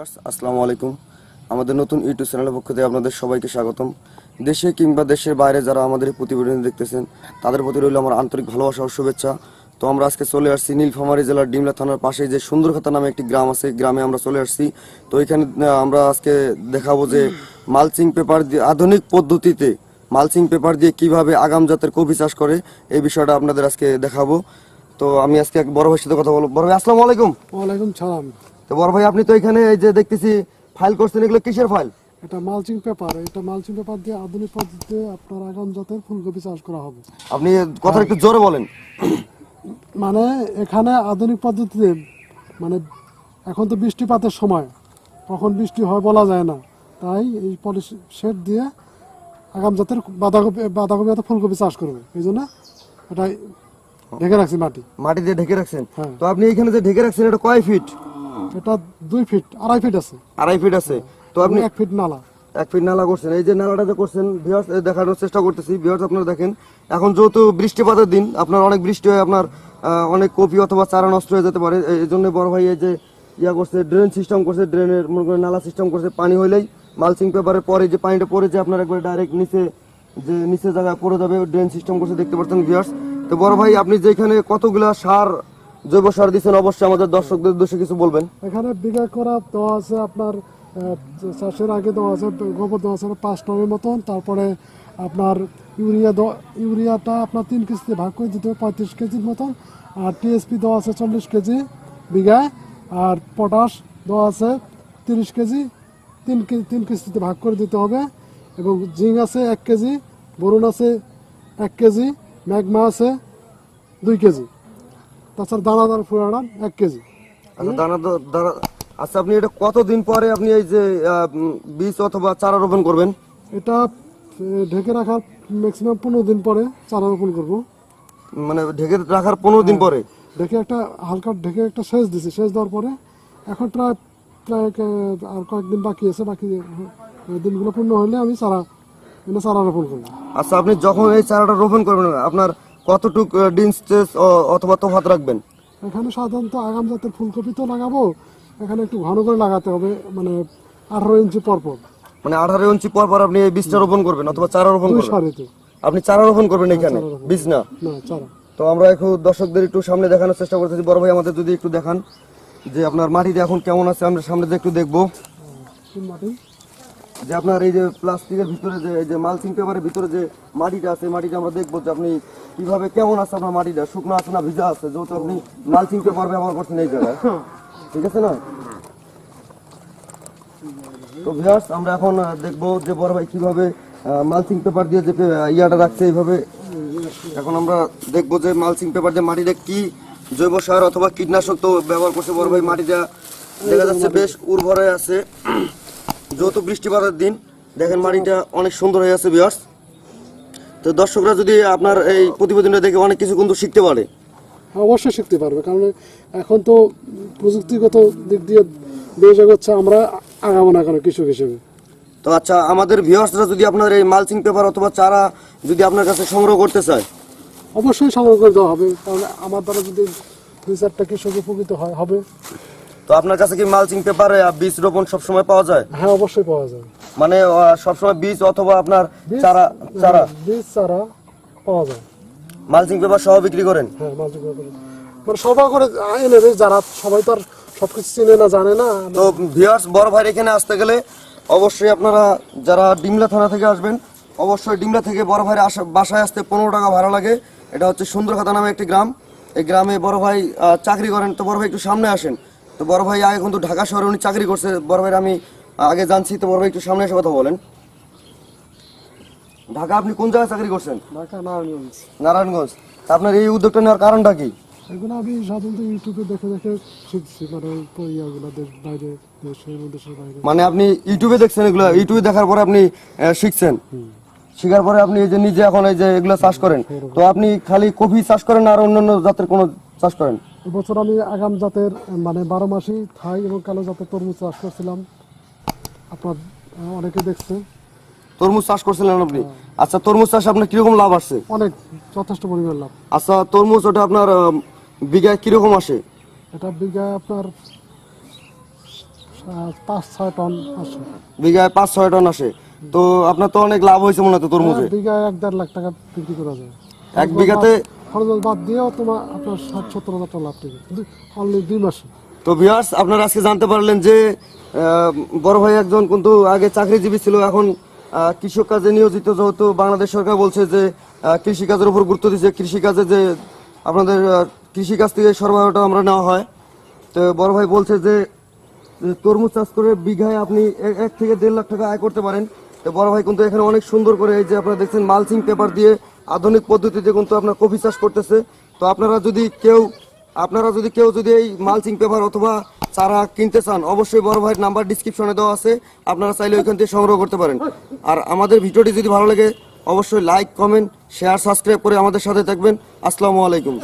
আসসালামু আলাইকুম। আমাদের নতুন ইউটিউব চ্যানেলের পক্ষ থেকে আপনাদের সবাইকে স্বাগতম। দেশে কিংবা দেশের বাইরে যারা আমাদের প্রতিবেদন দেখতেছেন, তাদের প্রতি রইল আমার আন্তরিক ভালোবাসা ও শুভেচ্ছা। তো আমরা আজকে চলে আসছি নীলফামারী জেলার ডিমলা থানার পাশে যে সুন্দরখাতা নামে একটি গ্রাম আছে গ্রামে আমরা চলে আসছি। তো এখানে আমরা আজকে দেখাবো যে মালচিং পেপার দিয়ে, আধুনিক পদ্ধতিতে মালচিং পেপার দিয়ে কীভাবে আগাম জাতের কফি চাষ করে, এই বিষয়টা আপনাদের আজকে দেখাবো। তো আমি আজকে এক বড় ভাইয়ের সাথে কথা বলব। বড় ভাই, আসসালামু আলাইকুম। ওয়ালাইকুম সালাম। তো বড় ভাই আপনি তো এখানে এই যে দেখতেছি ফাইল করছেন এগুলো কিসের ফাইল এটা মালচিং পেপার এটা মালচিং পেপার দিয়ে আধুনিক পদ্ধতিতে আপনার আগাম জাতের ফুলকপি চাষ করা হবে। আপনি কথা একটু জোরে বলেন। মানে এখানে আধুনিক পদ্ধতিতে মানে এখন তো বৃষ্টিপাতের সময় কখন বৃষ্টি হয় বলা যায় না। তাই এই পলিশ শেড দিয়ে আগাম জাতের বাঁধাকপি বাঁধাকপি অথবা ফুলকপি চাষ করবে। এই জন্য এটা ঢেকে রাখছি মাটি। মাটি দিয়ে ঢেকে রাখছেন? হ্যাঁ। তো আপনি এখানে যে ঢেকে রাখছেন এটা কয় ফিট এটা দুই ফিট আড়াই ফিট আছে। আড়াই ফিট আছে। তো আপনি এক ফিট নালা। এক ফিট নালা করছেন। এই যে নালাটা যে করছেন ভিউয়ার্স দেখানোর চেষ্টা করতেছি। ভিউয়ার্স আপনারা দেখেন এখন যেহেতু বৃষ্টিপাতের দিন আপনার অনেক বৃষ্টি হয় আপনার অনেক কপি অথবা চারা নষ্ট হয়ে যেতে পারে। এই জন্য বড় ভাই এই যে ইয়া করছে ড্রেন সিস্টেম করছে ড্রেনের মনে করেন নালা সিস্টেম করছে। পানি হইলেই মালচিং পেপারের পরে যে পানিটা পড়ে যে আপনার একবার ডাইরেক্ট নিচে যে নিচে জায়গায় পড়ে যাবে ড্রেন সিস্টেম করছে দেখতে পাচ্ছেন ভিউয়ার্স তো বড় ভাই আপনি যেখানে কতগুলা সার জৈব সার দিচ্ছেন অবশ্যই আমাদের দর্শকদের উদ্দেশ্যে কিছু বলবেন। এখানে বিঘা করা দেওয়া আছে আপনার চাষের আগে দেওয়া আছে, গোবর দেওয়া আছে পাঁচ টনের মতন, তারপরে আপনার ইউরিয়া ইউরিয়াটা আপনার তিন কেজিতে ভাগ করে দিতে হবে, পঁয়ত্রিশ কেজির মতন, আর টিএসপি দেওয়া আছে চল্লিশ কেজি বিঘায় আর পটাশ দেওয়া আছে তিরিশ কেজি, তিন কেজি তিন কিস্তিতে ভাগ করে দিতে হবে, এবং জিঙ্ক আছে এক কেজি বরুণ আছে এক কেজি, ম্যাগমা আছে দুই কেজি। তাছাড়া দানাদার ফুরানা এক কেজি। আচ্ছা দানা দ- দানা আচ্ছা আপনি এটা কতদিন পরে আপনি এই যে বীজ অথবা চারা রোপণ করবেন? এটা ঢেকে রাখার ম্যাক্সিমাম পনেরো দিন পরে চারা রোপণ করব। মানে ঢেকে রাখার পনেরো দিন পরে? ঢেকে একটা হালকা ঢেকে একটা সেচ দিছি। সেচ দেওয়ার পরে এখন প্রায় প্রায় আর কয়েকদিন বাকি আছে। বাকি দিনগুলো পূর্ণ হলে আমি চারা চারা রোপণ করব। আচ্ছা আপনি যখন এই চারাটা রোপণ করবেন আপনার কতটুক স্টেজ অথবা তোফাত রাখবেন? এখানে সাধারণত আগাম জাতের ফুলকপি তো লাগাবো এখানে একটু ঘন করে লাগাতে হবে মানে আঠারো ইঞ্চি পর পর মানে আঠারো ইঞ্চি পর পর আপনি এই বীজটা রোপণ করবেন অথবা চারা রোপণ করবেন? আপনি চারা রোপণ করবেন এখানে। বীজ না? তো আমরা এখন দর্শকদের একটু সামনে দেখানোর চেষ্টা করতেছি বড় ভাই আমাদের যদি একটু দেখান যে আপনার মাটিটা এখন কেমন আছে আমরা সামনে একটু দেখব। মাটি। যে আপনার এই যে প্লাস্টিকের ভিতরে যে, এই যে মালচিং পেপারের ভিতরে যে মাটিটা আছে মাটিটা আমরা দেখব যে আপনি কীভাবে কেমন আছে আপনার মাটিটা? শুকনো আছে না ভিজা আছে? যেহেতু আপনি মালচিং পেপার ব্যবহার করছেন এই জায়গায়। ঠিক আছে না? তো ভিউয়ার্স আমরা এখন দেখব যে বড় ভাই কীভাবে মালচিং পেপার দিয়ে যে ইয়াটা রাখছে এইভাবে। এখন আমরা দেখব যে মালচিং পেপার দিয়ে মাটিটা কি জৈব সার অথবা কীটনাশক তো ব্যবহার করছে বড় ভাই। মাটিটা দেখা যাচ্ছে বেশ উর্বর আছে। যেহেতু বৃষ্টিপাতের দিন দেখেন মাটিটা অনেক সুন্দর হয়ে আছে বিয়ার্স তো দর্শকরা যদি আপনার এই প্রতিবেদনটা দেখে অনেক কিছু কিন্তু শিখতে পারে। হ্যাঁ, অবশ্যই শিখতে পারবে কারণ এখন তো প্রযুক্তিগত দিক দিয়ে দেশ এগোচ্ছে আমরা আগাবো না কেন কৃষক হিসেবে। তো আচ্ছা আমাদের ভিউয়ার্সরা যদি আপনার এই মালচিং পেপার অথবা চারা যদি আপনার কাছে সংগ্রহ করতে চায়। অবশ্যই সংগ্রহ করে দেওয়া হবে কারণ আমার দ্বারা যদি দুই চারটা কৃষক উপকৃত হয় হবে। তো আপনার কাছে কি মালচিং পেপারে বীজ রোপণ সবসময় পাওয়া যায়? হ্যাঁ অবশ্যই পাওয়া যাবে মানে আহ, সবসময় বীজ অথবা আপনার চারা চারা? বীজ চারা পাওয়া যায়। মালচিং পেপার সহ বিক্রি করেন? হ্যাঁ মালচিং করে মানে সবাই করে এনে যারা সবাই তো আর সবকিছু চিনে না জানে না। তো ভিউয়ার্স বড় ভাই এখানে আসতে গেলে অবশ্যই আপনারা যারা ডিমলা থানা থেকে আসবেন অবশ্যই ডিমলা থেকে বড় ভাইয়ের আসা বাসায় আসতে পনেরো টাকা ভাড়া লাগে। এটা হচ্ছে সুন্দরখাতা নামে একটি গ্রাম। এই গ্রামে বড় ভাই চাকরি করেন তো বড় ভাই একটু সামনে আসেন। তো বড় ভাই আগে কিন্তু ঢাকা শহরে উনি চাকরি করছে। বড় ভাইয়ের আমি আগে জানছি তো বড় ভাই একটু সামনে এসে কথা বলেন। ঢাকা আপনি কোন জায়গায় চাকরি করছেন? ঢাকা নারায়ণগঞ্জ। নারায়ণগঞ্জ। আপনার এই উদ্যোগটা নেওয়ার কারণটা কি? এগুলো আমি সাধারণত ইউটিউবে দেখে দেখে শিখছি মানে ইয়াগুলো বাইরে দেশের দেশের বাইরে। মানে আপনি ইউটিউবে দেখছেন এগুলো ইউটিউবে দেখার পরে আপনি শিখছেন। শিখার পরে আপনি এই যে নিজে এখন এই যে এগুলো চাষ করেন তো আপনি খালি কফি চাষ করেন আর অন্যান্য জাতের কোনো চাষ করেন? এবছর আমি আগাম জাতের মানে বারো মাসি থাই এবং কালো জাতের তরমুজ চাষ করছিলাম। আপনার অনেকে দেখছে। তরমুজ চাষ করছিলেন আপনি? আচ্ছা তরমুজ চাষে আপনার কীরকম লাভ আসছে অনেক যথেষ্ট পরিমাণ লাভ। আচ্ছা তরমুজ ওটা আপনার বিঘায় কীরকম আসে? এটা বিঘা আপনার পাঁচ ছয় টন আসে। বিঘায় পাঁচ ছয় টন আসে। তো আপনার তো অনেক লাভ হয়েছে মনে হয় তরমুজে? হ্যাঁ, বিঘায় এক দেড় লাখ টাকা বিক্রি করা যায়। এক বিঘাতে খরচ বাদ দিয়েও তোমার আপনার ষাট, সত্তর হাজার টাকা লাভ থেকে অনলি দুই মাসে। তো ভিউয়ার্স আপনারা আজকে জানতে পারলেন যে বড় ভাই একজন কিন্তু আগে চাকরিজীবী ছিল, এখন কৃষক কাজে নিয়োজিত, যেহেতু বাংলাদেশ সরকার বলছে যে কৃষিকাজের উপর গুরুত্ব দিচ্ছে কৃষিকাজে যে আপনাদের কৃষিকাজ থেকে সরবরাহটা আমরা নেওয়া হয়। তো বড় ভাই বলছে যে, তরমুজ চাষ করে বিঘায় আপনি এক থেকে দেড় লাখ টাকা আয় করতে পারেন। তো বড় ভাই কিন্তু এখানে অনেক সুন্দর করে এই যে আপনারা দেখছেন মালচিং পেপার দিয়ে আধুনিক পদ্ধতিতে কিন্তু আপনার কফি চাষ করতেছে। তো আপনারা যদি কেউ, আপনারা যদি কেউ যদি এই মালচিং পেপার অথবা চারা কিনতে চান, অবশ্যই বড় ভাইয়ের নাম্বার ডিসক্রিপশনে দেওয়া আছে। আপনারা চাইলে ওইখান থেকে সংগ্রহ করতে পারেন। আর আমাদের ভিডিওটি যদি ভালো লাগে, অবশ্যই লাইক, কমেন্ট, শেয়ার, সাবস্ক্রাইব করে আমাদের সাথে থাকবেন। আসসালামু আলাইকুম।